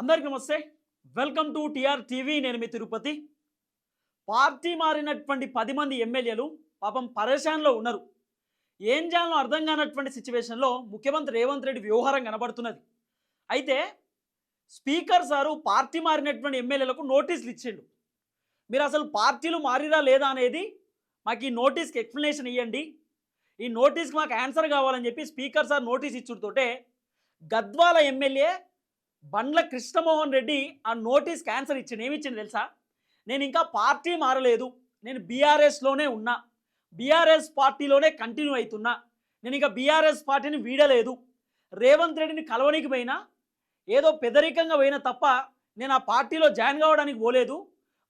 అందరికీ నమస్తే. Welcome to TR TV. నేను మీ తిరుపతి. పార్టీ మారినటువంటి పది మంది ఎమ్మెల్యేలు పాపం పరేషాన్లో ఉన్నారు. ఏం చేయాలో అర్థం కానటువంటి సిచ్యువేషన్లో ముఖ్యమంత్రి రేవంత్ రెడ్డి వ్యవహారం కనబడుతున్నది. అయితే స్పీకర్ సారు పార్టీ మారినటువంటి ఎమ్మెల్యేలకు నోటీసులు ఇచ్చిండు. మీరు అసలు పార్టీలు మారిరా లేదా అనేది మాకు ఈ నోటీస్కి ఎక్స్ప్లెనేషన్ ఇవ్వండి ఈ నోటీస్కి మాకు ఆన్సర్ కావాలని చెప్పి స్పీకర్ సార్ నోటీస్ ఇచ్చుడుతోటే గద్వాల ఎమ్మెల్యే బండ్ల కృష్ణమోహన్ రెడ్డి ఆ నోటీస్ క్యాన్సర్ ఇచ్చింది ఏమిచ్చింది తెలుసా? నేను ఇంకా పార్టీ మారలేదు. నేను బీఆర్ఎస్లోనే ఉన్నా. బీఆర్ఎస్ పార్టీలోనే కంటిన్యూ అవుతున్నా నేను ఇంకా బీఆర్ఎస్ పార్టీని వీడలేదు. రేవంత్ రెడ్డిని కలవనికి పోయినా ఏదో పెదరికంగా పోయినా తప్ప నేను ఆ పార్టీలో జాయిన్ కావడానికి పోలేదు.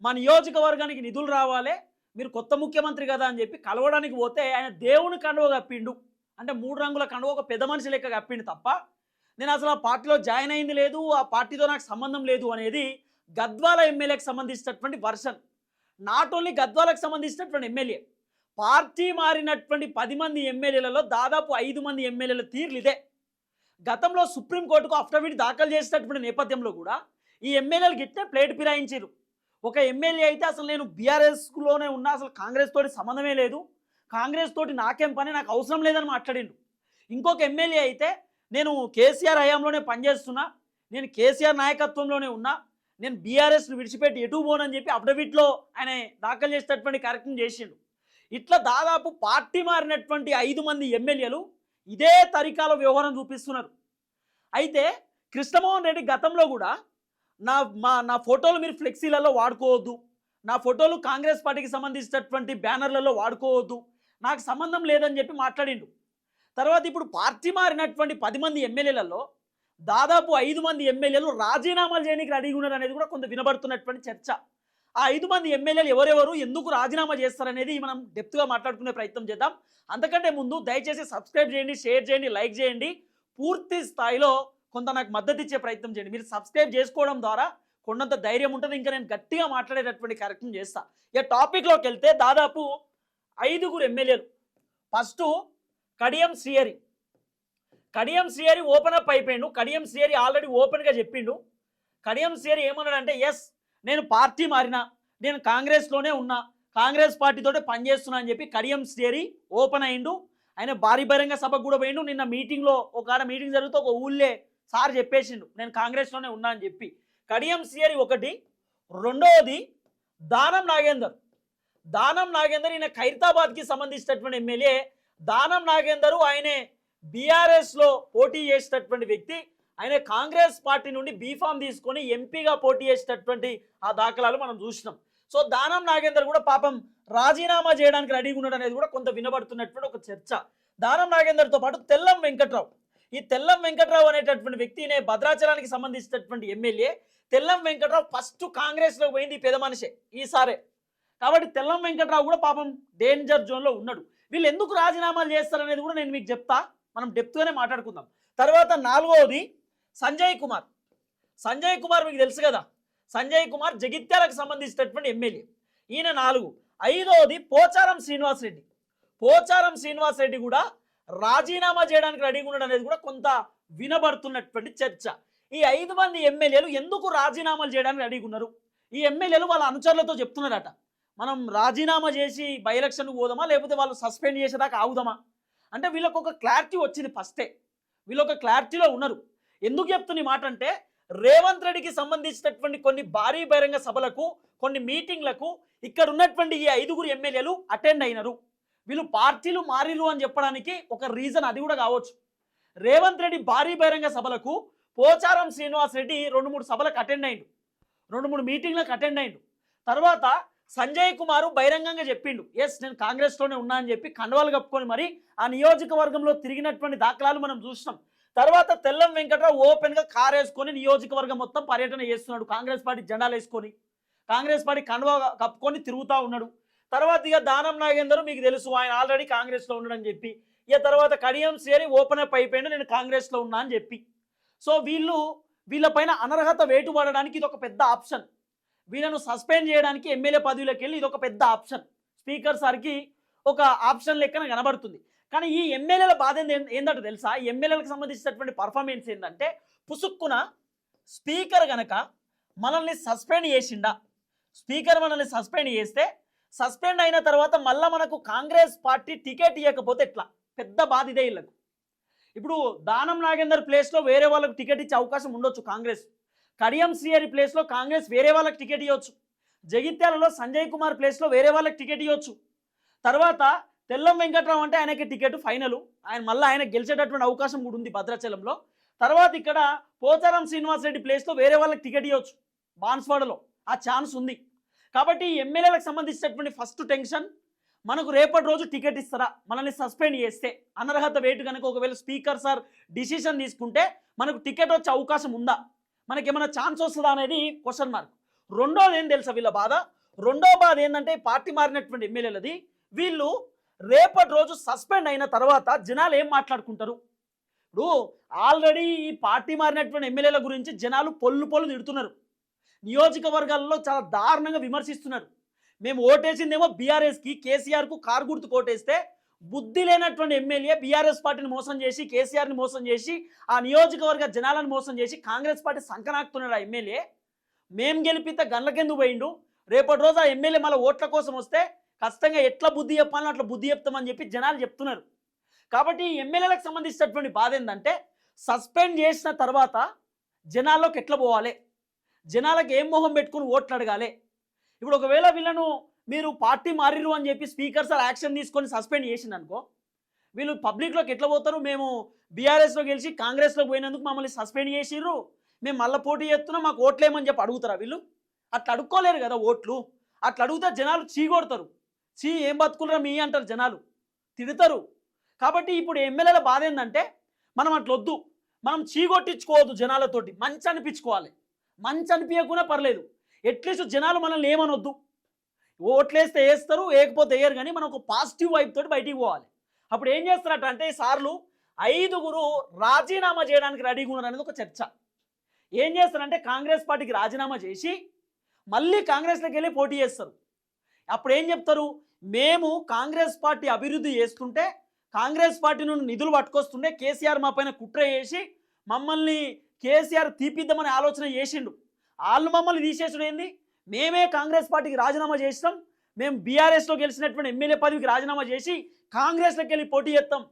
మా నియోజకవర్గానికి నిధులు రావాలి. మీరు కొత్త ముఖ్యమంత్రి కదా అని చెప్పి కలవడానికి పోతే ఆయన దేవుని కండువ కప్పిండు. అంటే మూడు రంగుల కండువ ఒక పెద్ద మనిషి లెక్క కప్పిండు తప్ప నేను అసలు ఆ పార్టీలో జాయిన్ అయింది లేదు ఆ పార్టీతో నాకు సంబంధం లేదు అనేది గద్వాల ఎమ్మెల్యేకి సంబంధించినటువంటి వర్షన్. నాట్ ఓన్లీ గద్వాలకు సంబంధించినటువంటి ఎమ్మెల్యే. పార్టీ మారినటువంటి పది మంది ఎమ్మెల్యేలలో దాదాపు ఐదు మంది ఎమ్మెల్యేల తీర్లు ఇదే. గతంలో సుప్రీంకోర్టుకు అఫిడవిట్ దాఖలు చేసినటువంటి నేపథ్యంలో కూడా ఈ ఎమ్మెల్యేలు గిట్టే ప్లేట్ ఫిరాయించారు ఒక ఎమ్మెల్యే అయితే అసలు నేను బీఆర్ఎస్లోనే ఉన్నా అసలు కాంగ్రెస్ తోటి సంబంధమే లేదు. కాంగ్రెస్ తోటి నాకేం పని నాకు అవసరం లేదని మాట్లాడిండు ఇంకొక ఎమ్మెల్యే అయితే నేను కేసీఆర్ హయాంలోనే పనిచేస్తున్నా నేను కేసీఆర్ నాయకత్వంలోనే ఉన్నా నేను బీఆర్ఎస్ను విడిచిపెట్టి ఎటు పోనని చెప్పి అఫిడవిట్లో ఆయన దాఖలు చేసేటటువంటి కార్యక్రమం చేసిండు. ఇట్లా దాదాపు పార్టీ మారినటువంటి ఐదు మంది ఎమ్మెల్యేలు ఇదే తరికాల వ్యవహారం చూపిస్తున్నారు. అయితే కృష్ణమోహన్ రెడ్డి గతంలో కూడా నా మా నా ఫోటోలు మీరు ఫ్లెక్సీలలో వాడుకోవద్దు నా ఫోటోలు కాంగ్రెస్ పార్టీకి సంబంధించినటువంటి బ్యానర్లలో వాడుకోవద్దు నాకు సంబంధం లేదని చెప్పి మాట్లాడిండు. తర్వాత ఇప్పుడు పార్టీ మారినటువంటి పది మంది ఎమ్మెల్యేలలో దాదాపు ఐదు మంది ఎమ్మెల్యేలు రాజీనామాలు చేయడానికి రెడీగా ఉన్నారు అనేది కూడా కొంత వినబడుతున్నటువంటి చర్చ. ఆ ఐదు మంది ఎమ్మెల్యేలు ఎవరెవరు ఎందుకు రాజీనామా చేస్తారనేది మనం డెప్త్గా మాట్లాడుకునే ప్రయత్నం చేద్దాం. అంతకంటే ముందు దయచేసి సబ్స్క్రైబ్ చేయండి షేర్ చేయండి లైక్ చేయండి. పూర్తి స్థాయిలో కొంత నాకు మద్దతు ఇచ్చే ప్రయత్నం చేయండి. మీరు సబ్స్క్రైబ్ చేసుకోవడం ద్వారా కొండంత ధైర్యం ఉంటుంది. ఇంకా నేను గట్టిగా మాట్లాడేటటువంటి కార్యక్రమం చేస్తా. ఇక టాపిక్లోకి వెళ్తే దాదాపు ఐదుగురు ఎమ్మెల్యేలు. First Kadiyam Srihari. Kadiyam Srihari open up అయిపోయిండు. Kadiyam Srihari already ఓపెన్గా చెప్పిండు. కడియం శ్రీహరి ఏమన్నాడంటే ఎస్ నేను పార్టీ మారినా నేను కాంగ్రెస్లోనే ఉన్నా కాంగ్రెస్ పార్టీతోటే పనిచేస్తున్నా అని చెప్పి కడియం శ్రీహరి ఓపెన్ అయిండు. ఆయన భారీ బహిరంగ సభకు కూడా పోయిండు. నిన్న మీటింగ్లో ఒక మీటింగ్ జరిగితే ఒక ఊళ్ళే సార్ చెప్పేసిండు నేను కాంగ్రెస్లోనే ఉన్నా అని చెప్పి. కడియం శ్రీహరి ఒకటి రెండవది దానం నాగేందర్. దానం నాగేందర్ ఈయన ఖైరతాబాద్కి సంబంధించినటువంటి ఎమ్మెల్యే దానం నాగేందరు ఆయనే బీఆర్ఎస్లో పోటీ చేసేటటువంటి వ్యక్తి. ఆయన కాంగ్రెస్ పార్టీ నుండి బీఫామ్ తీసుకొని ఎంపీగా పోటీ చేసేటటువంటి ఆ దాఖలాలు మనం చూసినాం. సో దానం నాగేందర్ కూడా పాపం రాజీనామా చేయడానికి రెడీగా ఉన్నాడు అనేది కూడా కొంత వినబడుతున్నటువంటి ఒక చర్చ. దానం నాగేందర్తో పాటు తెల్లం వెంకట్రావు. ఈ తెల్లం వెంకట్రావు అనేటటువంటి వ్యక్తినే భద్రాచలానికి సంబంధించినటువంటి ఎమ్మెల్యే. తెల్లం వెంకట్రావు ఫస్ట్ కాంగ్రెస్లో పోయింది ఈ పెద్ద మనిషే ఈసారే. కాబట్టి తెల్లం వెంకట్రావు కూడా పాపం డేంజర్ జోన్లో ఉన్నాడు. వీళ్ళు ఎందుకు రాజీనామాలు చేస్తారనేది కూడా నేను మీకు చెప్తా. మనం డెప్త్గానే మాట్లాడుకుందాం. తర్వాత నాలుగవది సంజయ్ కుమార్. సంజయ్ కుమార్ మీకు తెలుసు కదా. సంజయ్ కుమార్ జగిత్యాలకు సంబంధించినటువంటి ఎమ్మెల్యే. ఈయన నాలుగు. ఐదవది పోచారం శ్రీనివాస్ రెడ్డి పోచారం శ్రీనివాస్ రెడ్డి కూడా రాజీనామా చేయడానికి రెడీగా ఉండడం అనేది కూడా కొంత వినబడుతున్నటువంటి చర్చ. ఈ ఐదు మంది ఎమ్మెల్యేలు ఎందుకు రాజీనామాలు చేయడానికి రెడీగా ఉన్నారు? ఈ ఎమ్మెల్యేలు వాళ్ళ అనుచరులతో చెప్తున్నారట. మనం రాజీనామా చేసి బై ఎలక్షన్కి పోదామా? లేకపోతే వాళ్ళు సస్పెండ్ చేసేదాకా ఆగుదామా? అంటే వీళ్ళకు ఒక క్లారిటీ వచ్చింది ఫస్టే. వీళ్ళు ఒక క్లారిటీలో ఉన్నారు. ఎందుకు చెప్తున్న ఈ మాట అంటే రేవంత్ రెడ్డికి సంబంధించినటువంటి కొన్ని భారీ బహిరంగ సభలకు కొన్ని మీటింగ్లకు ఇక్కడ ఉన్నటువంటి ఈ ఐదుగురు ఎమ్మెల్యేలు అటెండ్ అయినారు. వీళ్ళు పార్టీలు మారిలు అని చెప్పడానికి ఒక రీజన్ అది కూడా కావచ్చు. రేవంత్ రెడ్డి భారీ బహిరంగ సభలకు పోచారం శ్రీనివాస్ రెడ్డి రెండు మూడు సభలకు అటెండ్ అయిండు. రెండు మూడు మీటింగ్లకు అటెండ్ అయిండు. తర్వాత సంజయ్ కుమార్ బహిరంగంగా చెప్పిండు. ఎస్ నేను కాంగ్రెస్లోనే ఉన్నా అని చెప్పి కండవాలు కప్పుకొని మరి ఆ నియోజకవర్గంలో తిరిగినటువంటి దాఖలాలు మనం చూసినాం. తర్వాత తెల్లం వెంకట్రావు ఓపెన్గా కార్ వేసుకొని నియోజకవర్గం మొత్తం పర్యటన చేస్తున్నాడు. కాంగ్రెస్ పార్టీ జెండాలు వేసుకొని కాంగ్రెస్ పార్టీ కండవ కప్పుకొని తిరుగుతూ ఉన్నాడు. తర్వాత ఇక దానం నాగేందర్ మీకు తెలుసు ఆయన ఆల్రెడీ కాంగ్రెస్లో ఉన్నాడని చెప్పి ఇక తర్వాత కడియం సేరి ఓపెన్ అప్ అయిపోయిండు నేను కాంగ్రెస్లో ఉన్నా అని చెప్పి. సో వీళ్ళు వీళ్ళపైన అనర్హత వేటు పడడానికి ఇది ఒక పెద్ద ఆప్షన్. వీళ్ళను సస్పెండ్ చేయడానికి ఎమ్మెల్యే పదవిలోకి వెళ్ళి ఇది ఒక పెద్ద ఆప్షన్. స్పీకర్ సార్కి ఒక ఆప్షన్ లెక్కన కనబడుతుంది. కానీ ఈ ఎమ్మెల్యేల బాధ ఏంది ఏందంటే తెలుసా? ఎమ్మెల్యేలకు సంబంధించినటువంటి పర్ఫార్మెన్స్ ఏంటంటే పుసుక్కున స్పీకర్ గనక మనల్ని సస్పెండ్ చేసిండా? స్పీకర్ మనల్ని సస్పెండ్ చేస్తే సస్పెండ్ అయిన తర్వాత మళ్ళీ మనకు కాంగ్రెస్ పార్టీ టికెట్ ఇవ్వకపోతే ఎట్లా? పెద్ద బాధ ఇదే ఇప్పుడు దానం నాగేందర్ ప్లేస్లో వేరే వాళ్ళకు టికెట్ ఇచ్చే అవకాశం ఉండొచ్చు కాంగ్రెస్. కడియం శ్రీహరి ప్లేస్లో కాంగ్రెస్ వేరే వాళ్ళకి టికెట్ ఇవ్వచ్చు. జగిత్యాలలో సంజయ్ కుమార్ ప్లేస్లో వేరే వాళ్ళకి టికెట్ ఇవ్వచ్చు. తర్వాత తెల్లం వెంకట్రావు అంటే ఆయనకి టికెట్ ఫైనల్ ఆయన మళ్ళీ ఆయన గెలిచేటటువంటి అవకాశం కూడా ఉంది భద్రాచలంలో. తర్వాత ఇక్కడ పోచారం శ్రీనివాస్ రెడ్డి ప్లేస్లో వేరే వాళ్ళకి టికెట్ ఇవ్వచ్చు. బాన్స్వాడలో ఆ ఛాన్స్ ఉంది. కాబట్టి ఎమ్మెల్యేలకు సంబంధించినటువంటి ఫస్ట్ టెన్షన్ మనకు రేపటి రోజు టికెట్ ఇస్తారా? మనల్ని సస్పెండ్ చేస్తే అనర్హత వేటు కనుక ఒకవేళ స్పీకర్ సార్ డిసిషన్ తీసుకుంటే మనకు టికెట్ వచ్చే అవకాశం ఉందా? మనకి ఏమైనా ఛాన్స్ వస్తుందా అనేది క్వశ్చన్ మార్క్ రెండోది ఏం తెలుసా వీళ్ళ బాధ? రెండో బాధ ఏంటంటే పార్టీ మారినటువంటి ఎమ్మెల్యేలది వీళ్ళు రేపటి రోజు సస్పెండ్ అయిన తర్వాత జనాలు ఏం మాట్లాడుకుంటారు? ఇప్పుడు ఆల్రెడీ ఈ పార్టీ మారినటువంటి ఎమ్మెల్యేల గురించి జనాలు పొల్లు పొల్లు తిడుతున్నారు. నియోజకవర్గాల్లో చాలా దారుణంగా విమర్శిస్తున్నారు. మేము ఓటేసిందేమో బీఆర్ఎస్కి కేసీఆర్కు కారు గుర్తు కోటేస్తే బుద్ధి లేనటువంటి ఎమ్మెల్యే బీఆర్ఎస్ పార్టీని మోసం చేసి కేసీఆర్ని మోసం చేసి ఆ నియోజకవర్గ జనాలను మోసం చేసి కాంగ్రెస్ పార్టీ సంకనాకుతున్నాడు ఆ ఎమ్మెల్యే. మేం గెలిపితే గండ్లకెందుకు పోయిండు? రేపటి రోజు ఆ ఎమ్మెల్యే మళ్ళీ ఓట్ల కోసం వస్తే ఖచ్చితంగా ఎట్లా బుద్ధి చెప్పాలని అట్లా బుద్ధి చెప్తామని చెప్పి జనాలు చెప్తున్నారు. కాబట్టి ఎమ్మెల్యేలకు సంబంధించినటువంటి బాధ ఏంటంటే సస్పెండ్ చేసిన తర్వాత జనాల్లోకి ఎట్లా పోవాలి? జనాలకు ఏం మొహం పెట్టుకుని ఓట్లు అడగాలి? ఇప్పుడు ఒకవేళ వీళ్ళను మీరు పార్టీ మారిరు అని చెప్పి స్పీకర్ సార్ యాక్షన్ తీసుకొని సస్పెండ్ చేసింది అనుకో వీళ్ళు పబ్లిక్లోకి ఎట్లా పోతారు? మేము బీఆర్ఎస్లో గెలిచి కాంగ్రెస్లోకి పోయినందుకు మమ్మల్ని సస్పెండ్ చేసిర్రు. మేము మళ్ళీ పోటీ చేస్తున్నాం మాకు ఓట్లేమని చెప్పి అడుగుతారా వీళ్ళు? అట్లా అడుక్కోలేరు కదా ఓట్లు. అట్లా అడిగితే జనాలు చీకొడతారు చీ ఏం బతుకులరా మీ అంటారు జనాలు. తిడతారు. కాబట్టి ఇప్పుడు ఎమ్మెల్యేల బాధ ఏంటంటే మనం అట్లొద్దు మనం చీగొట్టించుకోవద్దు జనాలతోటి. మంచి అనిపించుకోవాలి. మంచి అనిపించకుండా పర్లేదు. ఎట్లీస్ట్ జనాలు మనల్ని ఏమనొద్దు. ఓట్లేస్తే వేస్తారు వేయకపోతే వేయరు కానీ మనం ఒక పాజిటివ్ వైపు తోటి బయటికి పోవాలి. అప్పుడు ఏం చేస్తారట అంటే సార్లు ఐదుగురు రాజీనామా చేయడానికి రెడీగా ఉన్నారు అనేది ఒక చర్చ. ఏం చేస్తారంటే కాంగ్రెస్ పార్టీకి రాజీనామా చేసి మళ్ళీ కాంగ్రెస్లోకి వెళ్ళి పోటీ చేస్తారు. అప్పుడు ఏం చెప్తారు? మేము కాంగ్రెస్ పార్టీ అభివృద్ధి చేస్తుంటే కాంగ్రెస్ పార్టీ నుండి నిధులు పట్టుకొస్తుంటే కేసీఆర్ మా పైన కుట్ర చేసి మమ్మల్ని కేసీఆర్ తీపిద్దామని ఆలోచన చేసిండు. వాళ్ళు మమ్మల్ని తీసేసుడు ఏంది? మేమే కాంగ్రెస్ పార్టీకి రాజీనామా చేస్తాం మేము బీఆర్ఎస్లో గెలిచినటువంటి ఎమ్మెల్యే పదవికి రాజీనామా చేసి కాంగ్రెస్లోకి వెళ్ళి పోటీ చేస్తాం.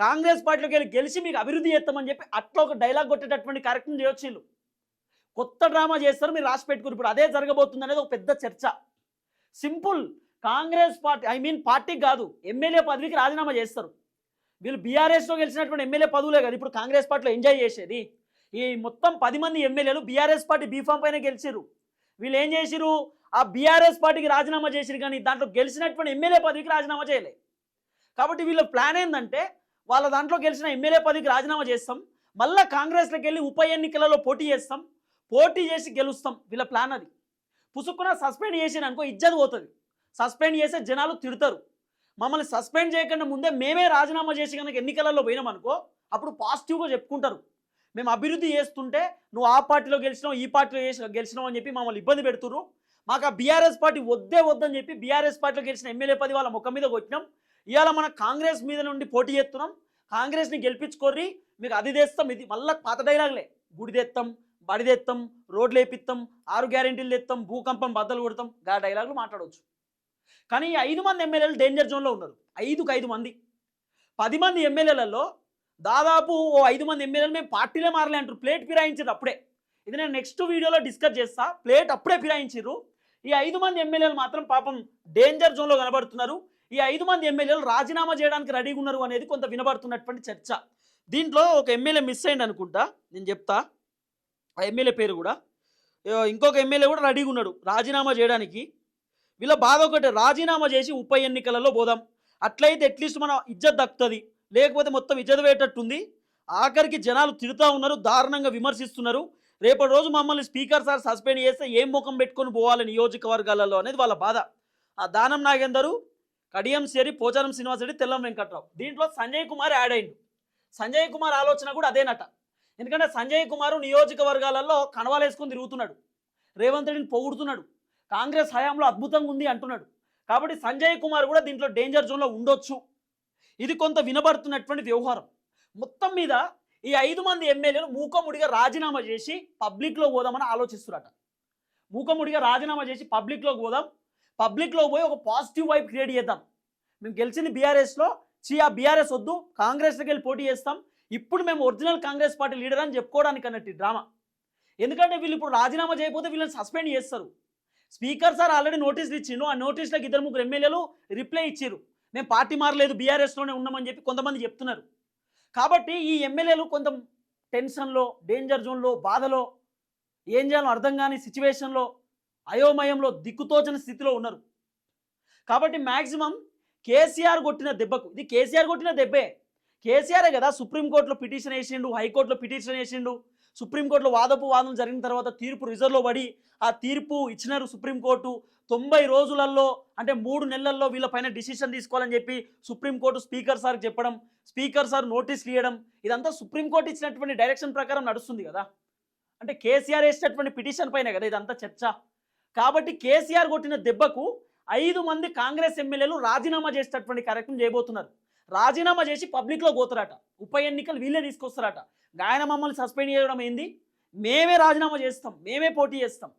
కాంగ్రెస్ పార్టీలోకి వెళ్ళి గెలిచి మీకు అభివృద్ధి చేస్తామని చెప్పి అట్లా ఒక డైలాగ్ కొట్టేటటువంటి కార్యక్రమం చేయొచ్చు కొత్త డ్రామా చేస్తారు మీరు రాసి పెట్టుకుని ఇప్పుడు అదే జరగబోతుంది అనేది ఒక పెద్ద చర్చ. Simple Congress party I mean పార్టీకి కాదు ఎమ్మెల్యే పదవికి రాజీనామా చేస్తారు. వీళ్ళు బీఆర్ఎస్లో గెలిచినటువంటి ఎమ్మెల్యే పదవులే కదా ఇప్పుడు కాంగ్రెస్ పార్టీలో ఎంజాయ్ చేసేది. ఈ మొత్తం పది మంది ఎమ్మెల్యేలు బీఆర్ఎస్ పార్టీ బీఫామ్ పైన గెలిచారు వీళ్ళు ఏం చేసిరు ఆ బీఆర్ఎస్ పార్టీకి రాజీనామా చేసిరు కానీ దాంట్లో గెలిచినటువంటి ఎమ్మెల్యే పదవికి రాజీనామా చేయలే. కాబట్టి వీళ్ళ ప్లాన్ ఏంటంటే వాళ్ళ దాంట్లో గెలిచిన ఎమ్మెల్యే పదవికి రాజీనామా చేస్తాం. మళ్ళీ కాంగ్రెస్లోకి వెళ్ళి ఉప ఎన్నికలలో పోటీ చేస్తాం. పోటీ చేసి గెలుస్తాం. వీళ్ళ ప్లాన్ అది. పుసుక్కున సస్పెండ్ చేసిన అనుకో ఇజ్జత్ పోతుంది. సస్పెండ్ చేస్తే జనాలు తిడతారు. మమ్మల్ని సస్పెండ్ చేయకుండా ముందే మేమే రాజీనామా చేసి కనుక ఎన్నికలలో పోయినాం అనుకో అప్పుడు పాజిటివ్గా చెప్పుకుంటారు. మేము అభివృద్ధి చేస్తుంటే నువ్వు ఆ పార్టీలో గెలిచినావు ఈ పార్టీలో గెలిచినావు అని చెప్పి మమ్మల్ని ఇబ్బంది పెడుతురు మాకు ఆ బీఆర్ఎస్ పార్టీ వద్దే వద్దని చెప్పి బీఆర్ఎస్ పార్టీలో గెలిచిన ఎమ్మెల్యే పది వాళ్ళ ముఖం మీద కొట్టినాం. ఇవాళ మన కాంగ్రెస్ మీద నుండి పోటీ చేస్తున్నాం. కాంగ్రెస్ని గెలిపించుకోర్రి మీకు అది తెస్తాం. ఇది మళ్ళీ పాత డైలాగులే. గుడి తెస్తాం బడి తెస్తాం రోడ్లు వేపిస్తాం ఆరు గ్యారెంటీలు తెస్తాం భూకంపం బద్దలు కొడతాం. గా డైలాగులు మాట్లాడవచ్చు కానీ ఈ ఐదు మంది ఎమ్మెల్యేలు డేంజర్ జోన్లో ఉన్నారు. ఐదుకు ఐదు మంది. పది మంది ఎమ్మెల్యేలలో దాదాపు ఓ ఐదు మంది ఎమ్మెల్యేలు మేము పార్టీలే మారలే అంటారు. ప్లేట్ ఫిరాయించారు అప్పుడే. ఇది నేను నెక్స్ట్ వీడియోలో డిస్కస్ చేస్తా. ప్లేట్ అప్పుడే ఫిరాయించారు. ఈ ఐదు మంది ఎమ్మెల్యేలు మాత్రం పాపం డేంజర్ జోన్లో కనబడుతున్నారు. ఈ ఐదు మంది ఎమ్మెల్యేలు రాజీనామా చేయడానికి రెడీగా ఉన్నారు అనేది కొంత వినబడుతున్నటువంటి చర్చ. దీంట్లో ఒక ఎమ్మెల్యే మిస్ అయింది అనుకుంటా. నేను చెప్తా. ఆ ఎమ్మెల్యే పేరు కూడా. ఇంకొక ఎమ్మెల్యే కూడా రెడీగా ఉన్నాడు. రాజీనామా చేయడానికి. వీళ్ళ బాధ ఒకటి రాజీనామా చేసి ఉప ఎన్నికలలో పోదాం. అట్లయితే అట్లీస్ట్ మన ఇజ్జత్ దక్కుతుంది. లేకపోతే మొత్తం ఇజదవేటట్టుంది. ఆఖరికి జనాలు తిడుతూ ఉన్నారు దారుణంగా విమర్శిస్తున్నారు. రేపటి రోజు మమ్మల్ని స్పీకర్ సార్ సస్పెండ్ చేస్తే ఏం ముఖం పెట్టుకొని పోవాలి నియోజకవర్గాలలో అనేది వాళ్ళ బాధ. ఆ దానం నాగేందరు కడియం సేరి పోచారం శ్రీనివాసరెడ్డి తెల్లం వెంకట్రావు. దీంట్లో సంజయ్ కుమార్ యాడ్ అయిండు. సంజయ్ కుమార్ ఆలోచన కూడా అదేనట ఎందుకంటే సంజయ్ కుమార్ నియోజకవర్గాలలో కణవాలేసుకొని తిరుగుతున్నాడు. రేవంత్ రెడ్డిని పొగుడుతున్నాడు. కాంగ్రెస్ హయాంలో అద్భుతంగా ఉంది అంటున్నాడు. కాబట్టి సంజయ్ కుమార్ కూడా దీంట్లో డేంజర్ జోన్లో ఉండొచ్చు. ఇది కొంత వినబడుతున్నటువంటి వ్యవహారం. మొత్తం మీద ఈ ఐదు మంది ఎమ్మెల్యేలు మూకముడిగా రాజీనామా చేసి పబ్లిక్లో పోదామని ఆలోచిస్తున్నారట మూకముడిగా రాజీనామా చేసి పబ్లిక్లో పోదాం. పబ్లిక్లో పోయి ఒక పాజిటివ్ వైబ్ క్రియేట్ చేద్దాం. మేము గెలిచింది బీఆర్ఎస్లో చీ ఆ బీఆర్ఎస్ వద్దు కాంగ్రెస్లోకి వెళ్ళి పోటీ చేస్తాం. ఇప్పుడు మేము ఒరిజినల్ కాంగ్రెస్ పార్టీ లీడర్ అని చెప్పుకోవడానికి అన్నట్టు డ్రామా. ఎందుకంటే వీళ్ళు ఇప్పుడు రాజీనామా చేయకపోతే వీళ్ళని సస్పెండ్ చేస్తారు. స్పీకర్ సార్ ఆల్రెడీ నోటీసులు ఇచ్చిండు. ఆ నోటీసులకు ఇద్దరు ముగ్గురు ఎమ్మెల్యేలు రిప్లై ఇచ్చారు మేము పార్టీ మారలేదు బీఆర్ఎస్లోనే ఉన్నామని చెప్పి కొంతమంది చెప్తున్నారు. కాబట్టి ఈ ఎమ్మెల్యేలు కొంత టెన్షన్లో డేంజర్ జోన్లో బాధలో ఏం చేయాలో అర్థం కాని సిచ్యువేషన్లో అయోమయంలో దిక్కుతోచని స్థితిలో ఉన్నారు. కాబట్టి మ్యాక్సిమం కేసీఆర్ కొట్టిన దెబ్బకు ఇది కేసీఆర్ కొట్టిన దెబ్బే. కేసీఆరే కదా సుప్రీంకోర్టులో పిటిషన్ వేసిండు హైకోర్టులో పిటిషన్ వేసిండు. సుప్రీంకోర్టులో వాదపు వాదనలు జరిగిన తర్వాత తీర్పు రిజర్వ్లో పడి ఆ తీర్పు ఇచ్చినారు సుప్రీంకోర్టు. తొంభై రోజులలో అంటే మూడు నెలల్లో వీళ్ళపైన డిసిషన్ తీసుకోవాలని చెప్పి సుప్రీంకోర్టు స్పీకర్ సార్ చెప్పడం స్పీకర్ సార్ నోటీసులు ఇవ్వడం ఇదంతా సుప్రీంకోర్టు ఇచ్చినటువంటి డైరెక్షన్ ప్రకారం నడుస్తుంది కదా. అంటే కేసీఆర్ వేసినటువంటి పిటిషన్ పైన కదా ఇదంతా చర్చ. కాబట్టి కేసీఆర్ కొట్టిన దెబ్బకు ఐదు మంది కాంగ్రెస్ ఎమ్మెల్యేలు రాజీనామా చేసేటటువంటి కార్యక్రమం చేయబోతున్నారు. రాజీనామా చేసి పబ్లిక్లో పోతారట. ఉప ఎన్నికలు వీళ్ళే తీసుకొస్తారట. ఆయన మమ్మల్ని సస్పెండ్ చేయడం ఏంది? మేమే రాజీనామా చేస్తాం. మేమే పోటీ చేస్తాం.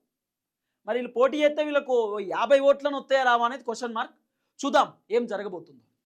మరి వీళ్ళు పోటీ చేస్తే వీళ్ళకు యాభై ఓట్లను వస్తాయా రావా అనేది క్వశ్చన్ మార్క్ చూద్దాం. ఏం జరగబోతుందో.